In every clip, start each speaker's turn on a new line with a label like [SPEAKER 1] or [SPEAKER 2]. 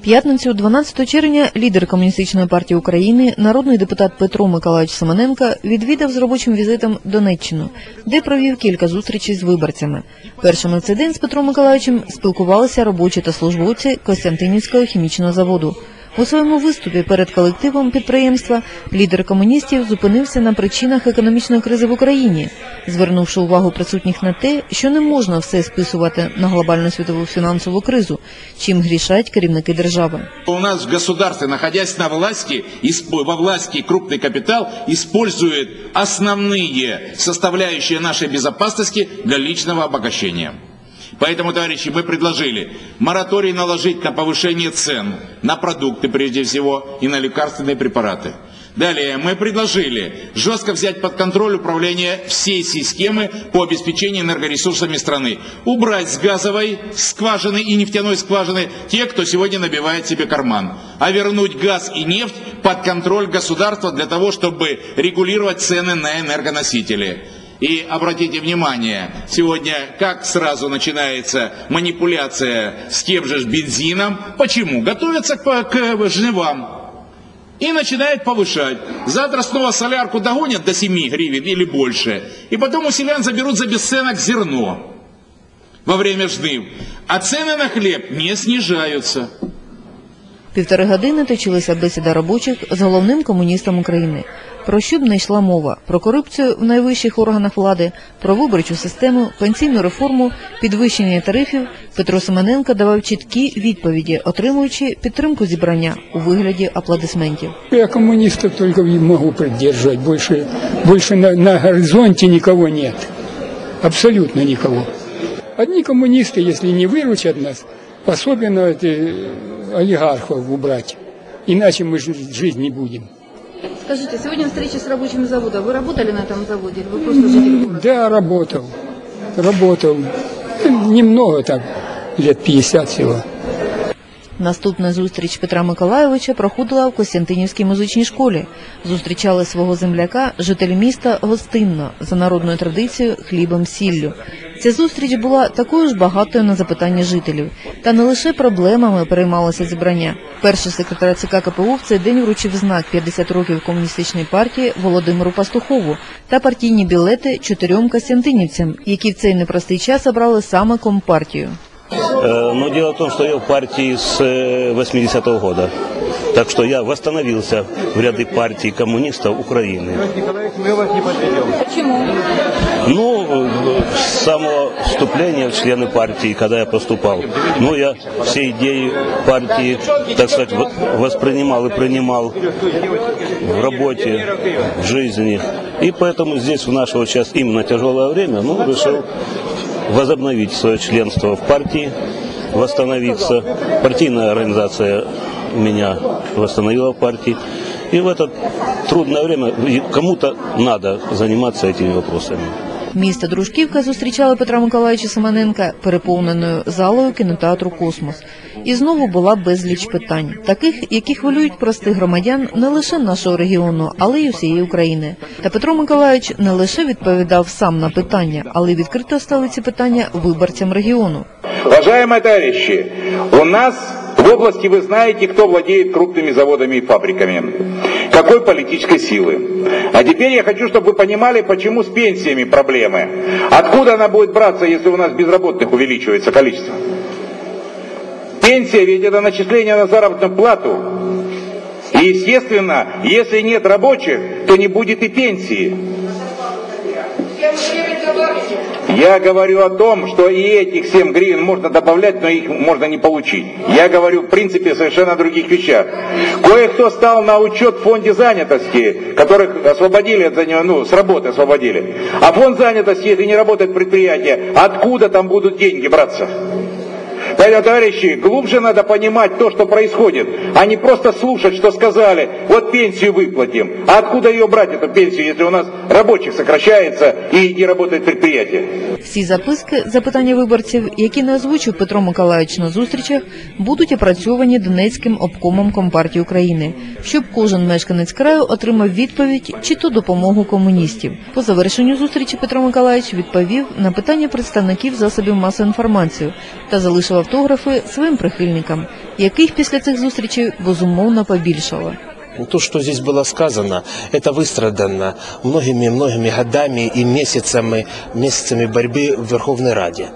[SPEAKER 1] П'ятницю, 12 червня, лідер Комуністичної партії України, народний депутат Петро Миколаївич Семененко відвідав з робочим візитом Донеччину, де провів кілька зустрічей з виборцями. Першими в цей день з Петром Миколаївичем спілкувалися робочі та службовці Костянтинівського хімічного заводу. У своєму виступі перед колективом підприємства лідер комуністів зупинився на причинах економічної кризи в Україні, звернувши увагу присутніх на те, що не можна все списувати на глобальну світову фінансову кризу, чим грішать керівники держави.
[SPEAKER 2] У нас в государстве, находясь на власти, исп- во власти крупный капитал использует основные составляющие нашей безопасности для личного обогащения. Поэтому, товарищи, мы предложили мораторий наложить на повышение цен на продукты, прежде всего, и на лекарственные препараты. Далее мы предложили жестко взять под контроль управление всей системы по обеспечению энергоресурсами страны. Убрать с газовой скважины и нефтяной скважины те, кто сегодня набивает себе карман. А вернуть газ и нефть под контроль государства для того, чтобы регулировать цены на энергоносители. И обратите внимание, сегодня как сразу начинается манипуляция с тем же бензином. Почему? Готовятся к, к жнивам и начинает повышать. Завтра снова солярку догонят до 7 гривен или больше. И потом у селян заберут за бесценок зерно во время жнив. А цены на хлеб не снижаются.
[SPEAKER 1] Півтори години точилася бесіда робочих з головним комуністом України. Про що б не йшла мова? Про корупцію в найвищих органах влади, про виборчу систему, пенсійну реформу, підвищення тарифів. Петро Семененко давав чіткі відповіді, отримуючи підтримку зібрання у вигляді аплодисментів.
[SPEAKER 3] Я коммунистов только и могу поддерживать. Больше, больше на, на горизонте никого нет. Абсолютно никого. Одни коммунисты, если не выручат нас, особенно эти олигархов убрать. Иначе мы жи- жить не будем.
[SPEAKER 4] Скажите, сегодня встреча с рабочими завода. Вы работали на этом заводе или вы просто житель города?
[SPEAKER 3] Да, работал. Работал. Немного так, лет 50 всего.
[SPEAKER 1] Наступна зустріч Петра Миколайовича проходила в Костянтинівській музичній школі. Зустрічали свого земляка жителі міста гостинно за народною традицією хлібом сіллю. Ця зустріч була такою ж багатою на запитання жителів, та не лише проблемами переймалося зібрання. Перший секретар ЦК КПУ в цей день вручив знак 50 років комуністичної партії Володимиру Пастухову та партійні білети чотирьом костянтинівцям, які в цей непростий час обрали саме компартію.
[SPEAKER 5] Э, Но дело в том, что я в партии с э, 80-го года. Так что я восстановился в ряды партий коммунистов Украины.
[SPEAKER 4] Почему?
[SPEAKER 5] Ну, с самого вступления в члены партии, когда я поступал, ну, я все идеи партии, так сказать, воспринимал и принимал в работе, в жизни. И поэтому здесь в наше вот сейчас именно тяжелое время, ну, решил возобновить свое членство в партии, восстановиться. Партийная организация меня восстановила в партии. И в это трудное время и кому-то надо заниматься этими вопросами.
[SPEAKER 1] Місто Дружківка зустрічали Петра Миколаївича Семененка переповненою залою кінотеатру Космос. І знову була безліч питань, таких, які хвилюють простих громадян не лише нашого регіону, але й усієї України. Та Петро Миколаївич не лише відповідав сам на питання, але й відкрито ставив ці питання виборцям регіону.
[SPEAKER 6] Уважаемые товарищи, у нас В области вы знаете, кто владеет крупными заводами и фабриками, какой политической силы. А теперь я хочу, чтобы вы понимали, почему с пенсиями проблемы. Откуда она будет браться, если у нас безработных увеличивается количество? Пенсия ведь это начисление на заработную плату. И естественно, если нет рабочих, то не будет и пенсии. Я говорю о том, что и этих 7 гривен можно добавлять, но их можно не получить. Я говорю, в принципе, совершенно о других вещах. Кое-кто стал на учет в фонде занятости, которых освободили от заня- ну, с работы освободили. А фонд занятости, если не работает предприятие, откуда там будут деньги браться? Поэтому, товарищи, глубже надо понимать то, что происходит, а не просто слушать, что сказали, вот пенсию выплатим. А откуда ее брать, эту пенсию, если у нас рабочих сокращается и не работает предприятие?
[SPEAKER 1] Всі записки, запитання виборців, які не озвучив Петро Миколаївич на зустрічах, будуть опрацьовані Донецьким обкомом Компартії України, щоб кожен мешканець краю отримав відповідь чи то допомогу комуністів. По завершенню зустрічі Петро Миколаївич відповів на питання представників засобів масової інформації та залишив автографи своїм прихильникам, яких після цих зустрічей безумовно побільшало.
[SPEAKER 7] То, что здесь было сказано, это выстрадано многими-многими годами и месяцами, месяцами борьбы в Верховной Раде.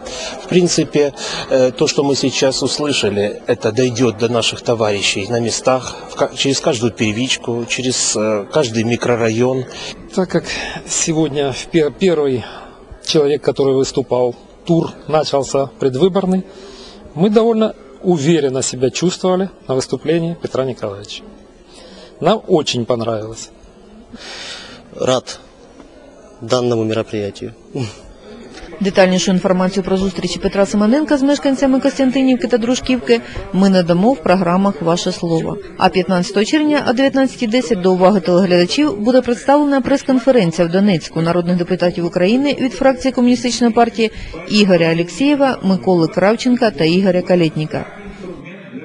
[SPEAKER 7] В принципе, э, то, что мы сейчас услышали, это дойдет до наших товарищей на местах, в ка- через каждую первичку, через э, каждый микрорайон.
[SPEAKER 8] Так как сегодня в пе- первый человек, который выступал, тур начался предвыборный, мы довольно уверенно себя чувствовали на выступлении Петра Николаевича. Нам очень понравилось.
[SPEAKER 9] рад данному мероприятию.
[SPEAKER 1] Детальнішу інформацію про зустрічі Петра Семененка з мешканцями Костянтинівки та Дружківки ми надамо в програмах Ваше слово. А 15 червня о 19.10 до уваги телеглядачів буде представлена прес-конференція в Донецьку народних депутатів України від фракції Комуністичної партії Ігоря Алєксєєва, Миколи Кравченка та Ігоря Калєтніка.